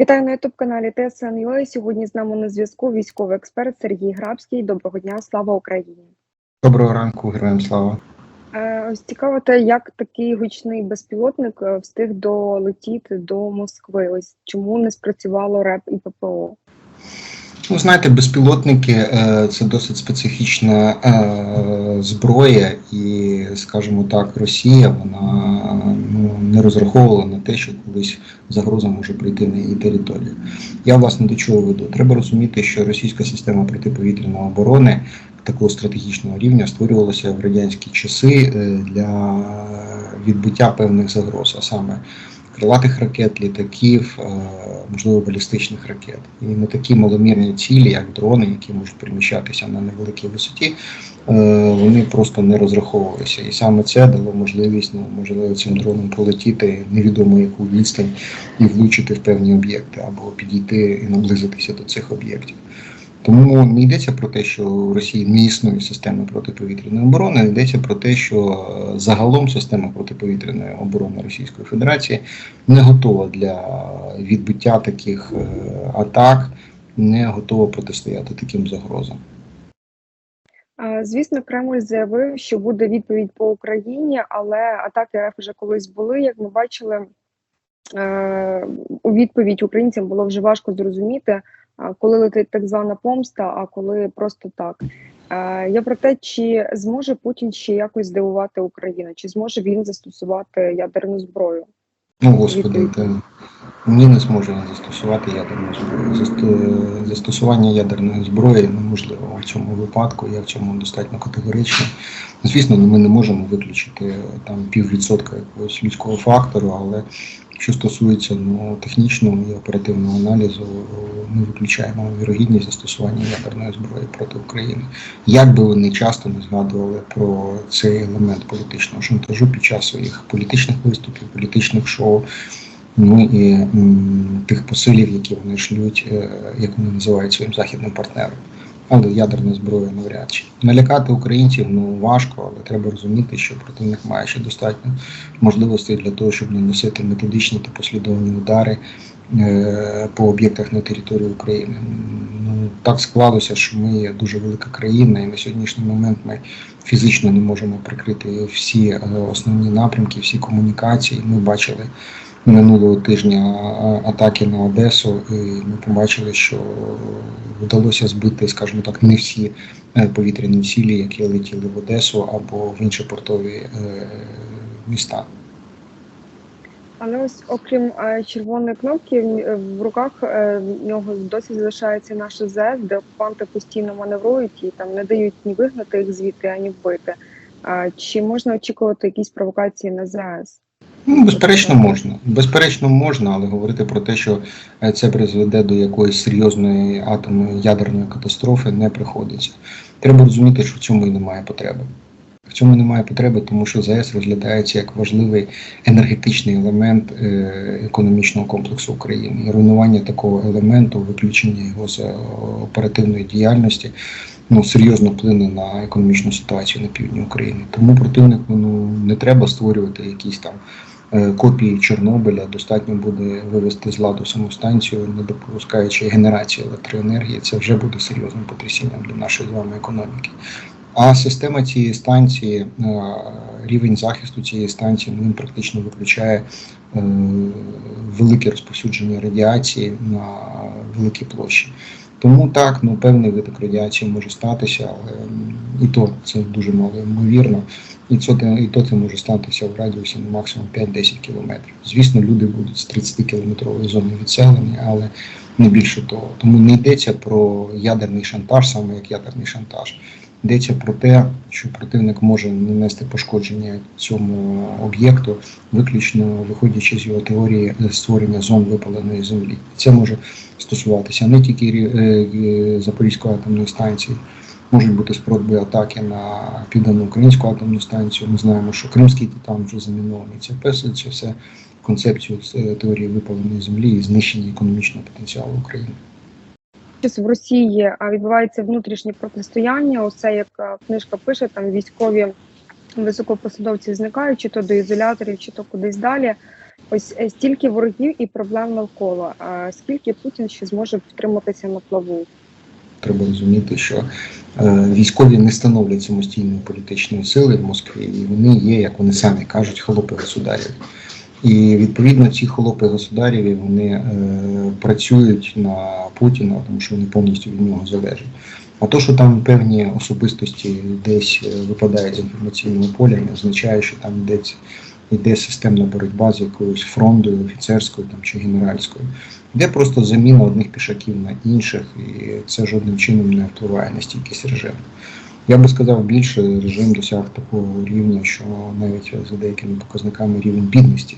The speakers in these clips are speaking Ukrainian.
Вітаю на ютуб каналі ТСН.UA. Сьогодні з нами на зв'язку військовий експерт Сергій Грабський. Доброго дня, слава Україні! Доброго ранку, героям слава. Е, Ось цікаво те, як такий гучний безпілотник е, встиг долетіти до Москви. Ось чому не спрацювало РЕП і ППО? Ну, знаєте, безпілотники е, це досить специфічна зброя, і, скажімо так, Росія вона не розраховувала на те, що колись загроза може прийти на її територію. Я власне до чого веду. Треба розуміти, що російська система протиповітряної оборони такого стратегічного рівня створювалася в радянські часи е, для відбиття певних загроз, а саме крилатих ракет, літаків, е, можливо, балістичних ракет. І на такі маломірні цілі, як дрони, які можуть переміщатися на невеликій висоті, е, вони просто не розраховувалися. І саме це дало можливість, ну можливо, цим дроном полетіти невідомо яку відстань і влучити в певні об'єкти або підійти і наблизитися до цих об'єктів. Тому не йдеться про те, що в Росії не існує системи протиповітряної оборони, йдеться про те, що е, загалом система протиповітряної оборони Російської Федерації не готова для відбиття таких е, атак, не готова протистояти таким загрозам. Звісно, Кремль заявив, що буде відповідь по Україні, але атаки РФ вже колись були. Як ми бачили, е, у відповідь українцям було вже важко зрозуміти, а, коли летить так звана помста, а коли просто так. Е, Я про те, чи зможе Путін ще якось здивувати Україну, чи зможе він застосувати ядерну зброю? Ну, господи, ні не зможе він застосувати ядерну зброю. Заст- Застосування ядерної зброї неможливо в цьому випадку. Я в цьому достатньо категоричний. Звісно, ну, ми не можемо виключити там піввідсотка якогось людського фактору, але що стосується ну, технічного і оперативного аналізу, ми виключаємо вірогідність застосування ядерної зброї проти України. Як би вони часто не згадували про цей елемент політичного шантажу під час своїх політичних виступів, політичних шоу, ну і м, тих посилів, які вони шлють, е, як вони називають своїм західним партнерам. Але ядерна зброя навряд чи налякати українців ну важко, але треба розуміти, що противник має ще достатньо можливостей для того, щоб наносити методичні та послідовні удари е, по об'єктах на території України. Ну так склалося, що ми є дуже велика країна, і на сьогоднішній момент ми фізично не можемо прикрити всі е, основні напрямки, всі комунікації. Ми бачили минулого тижня атаки на Одесу, і ми побачили, що вдалося збити, скажімо так, не всі е, повітряні цілі, які летіли в Одесу або в інші портові е, міста. Але ось окрім е, червоної кнопки, в, руках в нього досі залишається наша ЗС, де окупанти постійно маневрують і там не дають ні вигнати їх звідти, ані вбити. Чи можна очікувати якісь провокації на ЗС? Ну, безперечно, можна. Безперечно, можна, але говорити про те, що е, це призведе до якоїсь серйозної атомної ядерної катастрофи, не приходиться. Треба розуміти, що в цьому і немає потреби. В цьому немає потреби, тому що ЗАЕС розглядається як важливий енергетичний елемент е, економічного комплексу України. І руйнування такого елементу, виключення його з оперативної діяльності, ну серйозно вплине на економічну ситуацію на півдні України. Тому противнику ну не треба створювати якісь там копії Чорнобиля. Достатньо буде вивести з ладу саму станцію, не допускаючи генерації електроенергії. Це вже буде серйозним потрясінням для нашої з вами економіки. А система цієї станції, е, рівень захисту цієї станції, ну, він практично виключає е, велике розповсюдження радіації на великій площі. Тому так, ну певний виток радіації може статися, але і то це дуже мало ймовірно. І це і то це може статися в радіусі ну, максимум 5-10 кілометрів. Звісно, люди будуть з 30 кілометрової зони відселені, але не більше того. Тому не йдеться про ядерний шантаж, саме як ядерний шантаж. Йдеться про те, що противник може нанести пошкодження цьому об'єкту, виключно виходячи з його теорії створення зон випаленої землі. Це може стосуватися не тільки е, е, Запорізької атомної станції, можуть бути спроби атаки на південну українську атомну станцію. Ми знаємо, що Кримський титан вже замінований. Це вписується все концепцію е, теорії випаленої землі і знищення економічного потенціалу України. Зараз в Росії відбувається внутрішнє протистояння. Усе як книжка пише, там військові високопосадовці зникають, чи то до ізоляторів, чи то кудись далі. Ось е, стільки ворогів і проблем навколо. А скільки Путін ще зможе втриматися на плаву? Треба розуміти, що е, військові не становлять самостійної політичної сили в Москві, і вони є, як вони самі кажуть, холопи государів. І відповідно ці холопи государів вони е, працюють на Путіна, тому що вони повністю від нього залежать. А то, що там певні особистості десь е, випадають з інформаційного поля, не означає, що там йдеться йде системна боротьба з якоюсь фрондою, офіцерською там чи генеральською. Йде просто заміна одних пішаків на інших, і це жодним чином не впливає на стійкість режиму. Я би сказав більше, режим досяг такого рівня, що навіть за деякими показниками рівень бідності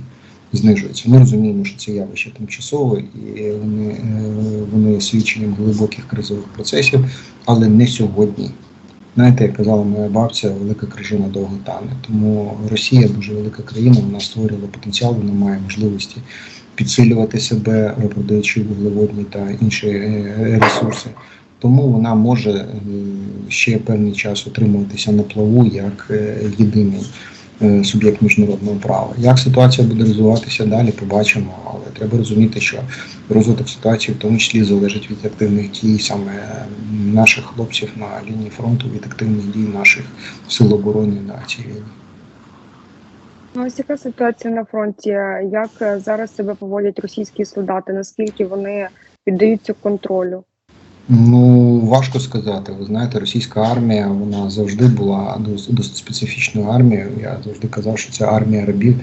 знижується. Ми розуміємо, що це явище тимчасове і вони, е, вони є свідченням глибоких кризових процесів, але не сьогодні. Знаєте, як казала моя бабця, велика крижина довго тане. Тому Росія дуже велика країна, вона створювала потенціал, вона має можливості підсилювати себе, продаючи вуглеводні та інші е, ресурси. Тому вона може е, ще певний час утримуватися на плаву як єдиний суб'єкт міжнародного права. Як ситуація буде розвиватися далі, побачимо. Але треба розуміти, що розвиток ситуації в тому числі залежить від активних дій саме наших хлопців на лінії фронту, від активних дій наших сил оборони на цій війні. Ну, ось яка ситуація на фронті? Як е, зараз себе поводять російські солдати? Наскільки вони піддаються контролю? Ну важко сказати. Ви знаєте, російська армія вона завжди була дос- досить специфічною армією. Я завжди казав, що це армія рабів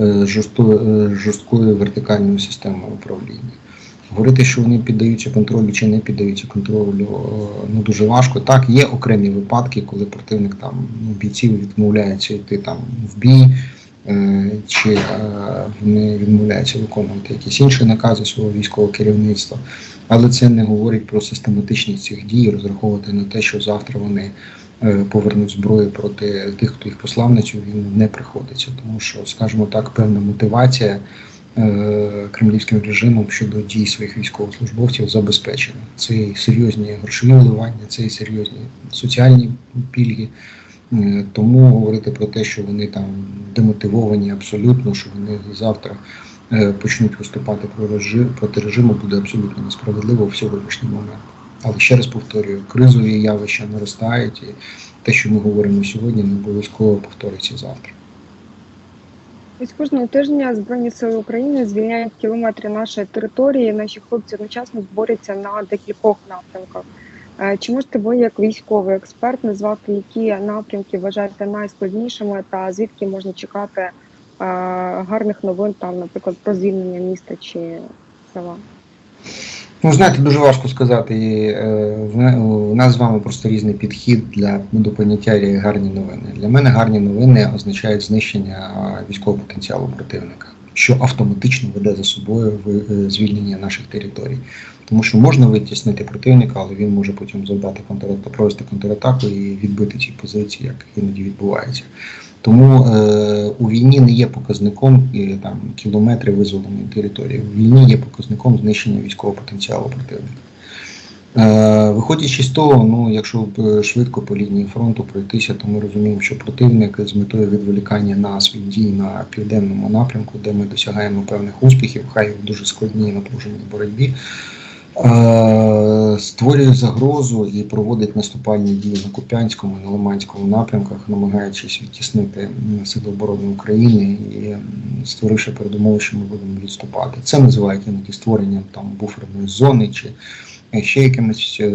е, з жорсткою, е, жорсткою вертикальною системою управління. Говорити, що вони піддаються контролю чи не піддаються контролю, е, ну дуже важко. Так, є окремі випадки, коли противник там ну, бійців відмовляється йти там в бій, е, чи е, вони відмовляються виконувати якісь інші накази свого військового керівництва. Але це не говорить про систематичність цих дій, розраховувати на те, що завтра вони е, повернуть зброю проти тих, хто їх послав на цю війну, не приходиться. Тому що, скажімо так, певна мотивація е, кремлівським режимом щодо дій своїх військовослужбовців забезпечена. Це серйозні грошові вливання, це серйозні соціальні пільги. Е, Тому говорити про те, що вони там демотивовані абсолютно, що вони завтра е, почнуть виступати про режим, проти режиму, буде абсолютно несправедливо в сьогоднішній момент. Але ще раз повторюю, кризові явища наростають, і те, що ми говоримо сьогодні, не обов'язково повториться завтра. Ось кожного тижня Збройні сили України звільняють кілометри нашої території. Наші хлопці одночасно борються на декількох напрямках. Чи можете ви, як військовий експерт, назвати, які напрямки вважаєте найскладнішими, та звідки можна чекати гарних новин, там, наприклад, про звільнення міста чи села? Ну, знаєте, дуже важко сказати. Е, У нас з вами просто різний підхід для до поняття гарні новини. Для мене гарні новини означають знищення військового потенціалу противника, що автоматично веде за собою е, звільнення наших територій. Тому що можна витіснити противника, але він може потім завдати контратаку, провести контратаку і відбити ці позиції, як іноді відбувається. Тому е, у війні не є показником і, там кілометри визволеної території. У війні є показником знищення військового потенціалу противника. Е, виходячи з того, ну якщо б швидко по лінії фронту пройтися, то ми розуміємо, що противник з метою відволікання нас від дій на південному напрямку, де ми досягаємо певних успіхів, хай в дуже складній напруженій боротьбі. Е, створює загрозу і проводить наступальні дії на Куп'янському і на Лиманському напрямках, намагаючись відтіснити Сили оборони України і створивши передумови, що ми будемо відступати. Це називають іноді створенням там буферної зони чи е, ще якимись е,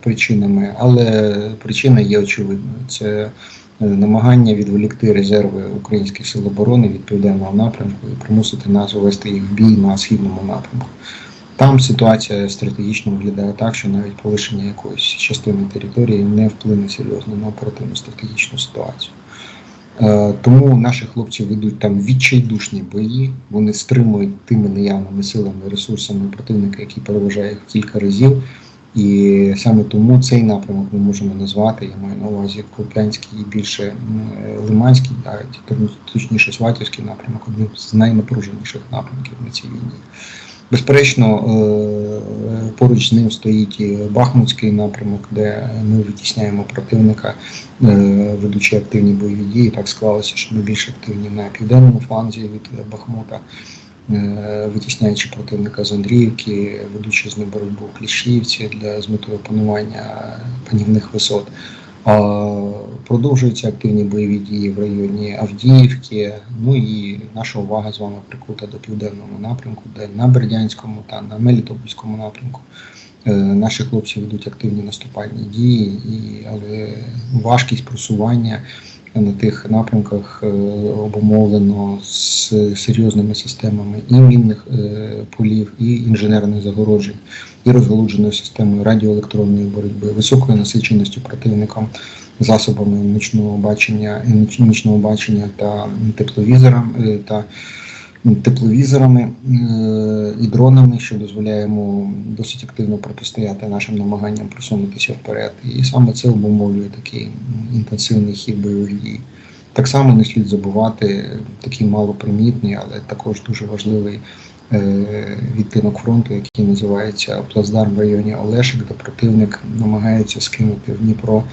причинами, але причина є очевидною. Це е, намагання відволікти резерви українських сил оборони від південного напрямку і примусити нас вести їх в бій на східному напрямку. Там ситуація стратегічно виглядає так, що навіть полишення якоїсь частини території не вплине серйозно на оперативну стратегічну ситуацію. Е, тому наші хлопці ведуть там відчайдушні бої, вони стримують тими наявними силами ресурсами противника, який переважає їх кілька разів. І саме тому цей напрямок ми можемо назвати, я маю на увазі Куп'янський і більше е, Лиманський, а точніше Сватівський напрямок, одним з найнапруженіших напрямків на цій війні. Безперечно, е, поруч з ним стоїть і Бахмутський напрямок, де ми витісняємо противника, е, ведучи активні бойові дії. Так склалося, що ми більш активні на південному фланзі від Бахмута, е, витісняючи противника з Андріївки, ведучи з ним боротьбу в Кліщівці для з метою опанування панівних висот. Продовжуються активні бойові дії в районі Авдіївки. Ну і наша увага з вами прикута до південного напрямку, де на Бердянському та на Мелітопольському напрямку е, наші хлопці ведуть активні наступальні дії, і, але важкість просування на тих напрямках е, обумовлено з серйозними системами і мінних е, полів, і інженерних загороджень, і розгалуженою системою радіоелектронної боротьби, високою насиченістю противником засобами нічного бачення, нічного бачення та тепловізорами та тепловізорами е, і дронами, що дозволяє йому досить активно протистояти нашим намаганням просунутися вперед. І саме це обумовлює такий інтенсивний хід бойових дій. Так само не слід забувати такий малопримітний, але також дуже важливий е, відтинок фронту, який називається Плацдарм в районі Олешик, де противник намагається скинути в Дніпро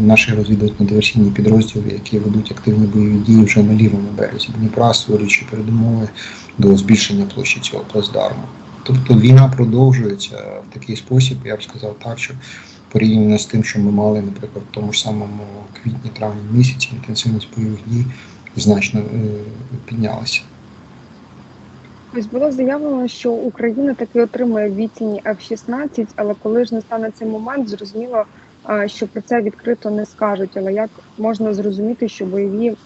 наші розвідувально-диверсійні підрозділи, які ведуть активні бойові дії вже на лівому березі Дніпра, створюючи передумови до збільшення площі цього плацдарму. Тобто війна продовжується в такий спосіб, я б сказав так, що порівняно з тим, що ми мали, наприклад, в тому ж самому квітні-травні місяці, інтенсивність бойових дій значно е, піднялася. Ось було заявлено, що Україна таки отримує відтіні F-16, але коли ж настане цей момент, зрозуміло, що про це відкрито не скажуть. Але як можна зрозуміти, що бойові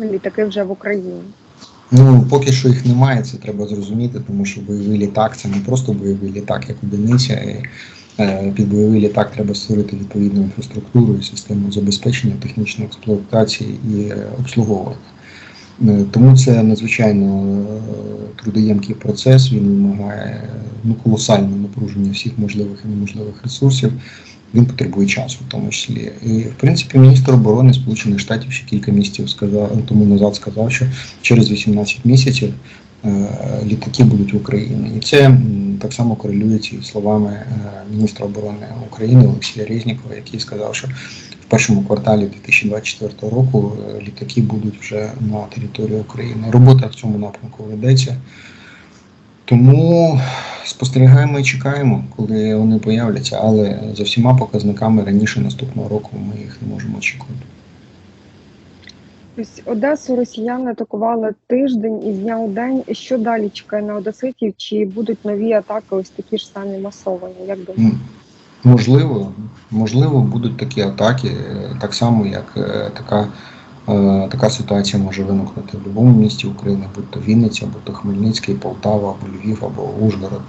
літаки вже в Україні? Ну, поки що їх немає, це треба зрозуміти, тому що бойовий літак це не просто бойовий літак, як одиниця. Е, під бойовий літак треба створити відповідну інфраструктуру і систему забезпечення, технічної експлуатації і обслуговування. Е, Тому це надзвичайно е, трудоємкий процес. Він вимагає ну, колосального напруження всіх можливих і неможливих ресурсів. Він потребує часу, в тому числі. І в принципі, міністр оборони Сполучених Штатів ще кілька місяців сказав тому назад сказав, що через 18 місяців е, літаки будуть в Україні. І це так само корелюється із словами е, міністра оборони України Олексія Резнікова, який сказав, що в першому кварталі 2024 року е, літаки будуть вже на території України. Робота в цьому напрямку ведеться. Тому спостерігаємо і чекаємо, коли вони появляться, але за всіма показниками раніше наступного року ми їх не можемо очікувати. Ось Одесу росіяни атакували тиждень і з дня у день. Що далі чекає на одеситів? Чи будуть нові атаки, ось такі ж самі масовані? Як думаєте? Можливо, можливо, будуть такі атаки, е, так само, як е, така, така ситуація може виникнути в будь-якому місті України, будь то Вінниця, будь то Хмельницький, Полтава, або Львів, або Ужгород.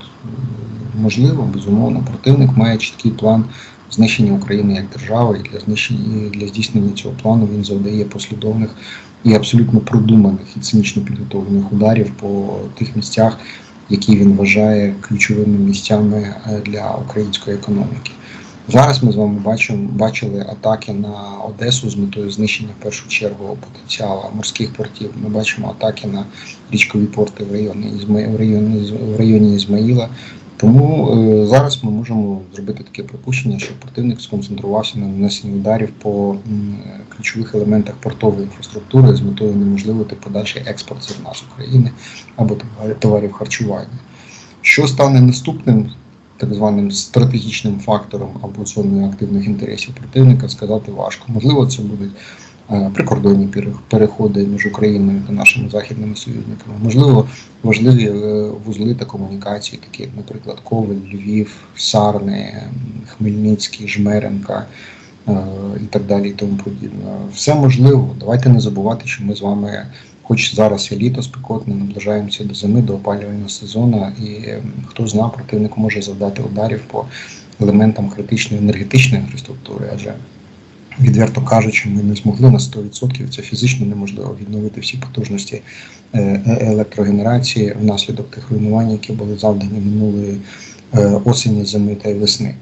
Можливо, безумовно, противник має чіткий план знищення України як держави, і для знищення і для здійснення цього плану він завдає послідовних і абсолютно продуманих і цинічно підготовлених ударів по тих місцях, які він вважає ключовими місцями е, для української економіки. Зараз ми з вами бачимо, бачили атаки на Одесу з метою знищення в першу чергу потенціалу морських портів. Ми бачимо атаки на річкові порти в районі в районі, в районі Ізмаїла. Тому е, зараз ми можемо зробити таке припущення, що противник сконцентрувався на нанесенні ударів по м, ключових елементах портової інфраструктури з метою неможливити подальший експорт зерна з України або товар- товарів харчування. Що стане наступним так званим стратегічним фактором або зоною активних інтересів противника, сказати важко. Можливо, це будуть е, прикордонні переходи між Україною та нашими західними союзниками. Можливо, важливі е, вузли та комунікації, такі як, наприклад, Ковель, Львів, Сарни, Хмельницький, Жмеренка. е, І так далі, і тому подібне. Все можливо. Давайте не забувати, що ми з вами Хоч зараз і літо спекотне, наближаємося до зими, до опалювального сезону, і ем, хто зна, противник може завдати ударів по елементам критичної енергетичної інфраструктури, адже відверто кажучи, ми не змогли на 100%, це фізично неможливо відновити всі потужності е, е, електрогенерації внаслідок тих руйнувань, які були завдані минулої е, осені, зими та й весни.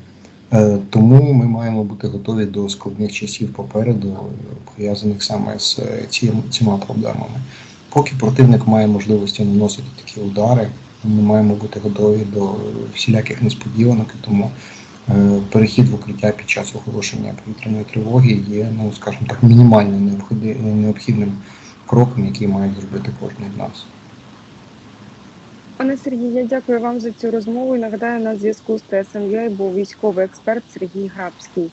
Е, Тому ми маємо бути готові до складних часів попереду, пов'язаних саме з е, цими проблемами. Поки противник має можливості наносити такі удари, Ми маємо бути готові до всіляких несподіванок, тому е, перехід в укриття під час оголошення повітряної тривоги є, ну скажімо так, мінімально необхідним кроком, який має зробити кожен з нас. Пане Сергій, я дякую вам за цю розмову і нагадаю, на зв'язку з ТСНЮ був військовий експерт Сергій Грабський.